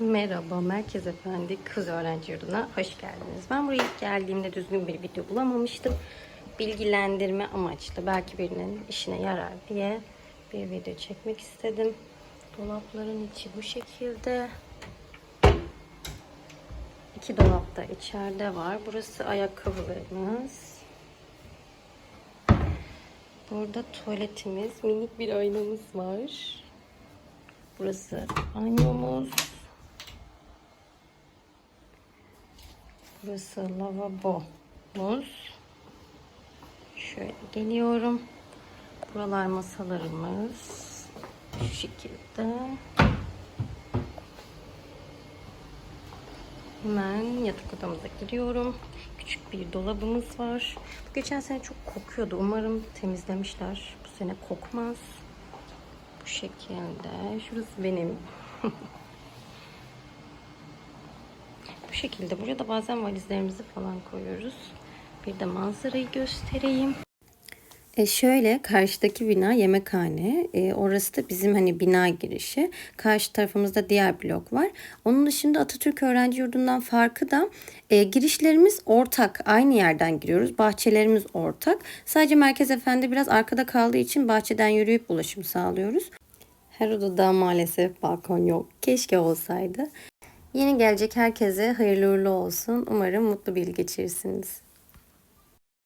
Merhaba Merkez Efendi Kız Öğrenci Yurdu'na hoş geldiniz. Ben buraya ilk geldiğimde düzgün bir video bulamamıştım. Bilgilendirme amaçlı belki birinin işine yarar diye bir video çekmek istedim. Dolapların içi bu şekilde. İki dolap da içeride var. Burası ayakkabılarımız. Burada tuvaletimiz, minik bir aynamız var. Burası banyomuz. Burası lavabomuz. Şöyle geliyorum. Buralar masalarımız. Şu şekilde. Hemen yatak odamıza giriyorum. Küçük bir dolabımız var. Bu geçen sene çok kokuyordu. Umarım temizlemişler. Bu sene kokmaz. Bu şekilde. Şurası benim. Şekilde. Buraya da bazen valizlerimizi falan koyuyoruz. Bir de manzarayı göstereyim. E şöyle karşıdaki bina yemekhane. E, orası da bizim hani bina girişi. Karşı tarafımızda diğer blok var. Onun dışında Atatürk Öğrenci Yurdu'ndan farkı da e, girişlerimiz ortak. Aynı yerden giriyoruz. Bahçelerimiz ortak. Sadece Merkez Efendi biraz arkada kaldığı için bahçeden yürüyüp ulaşım sağlıyoruz. Her odada maalesef balkon yok. Keşke olsaydı. Yeni gelecek herkese hayırlı uğurlu olsun. Umarım mutlu bir yıl geçirirsiniz.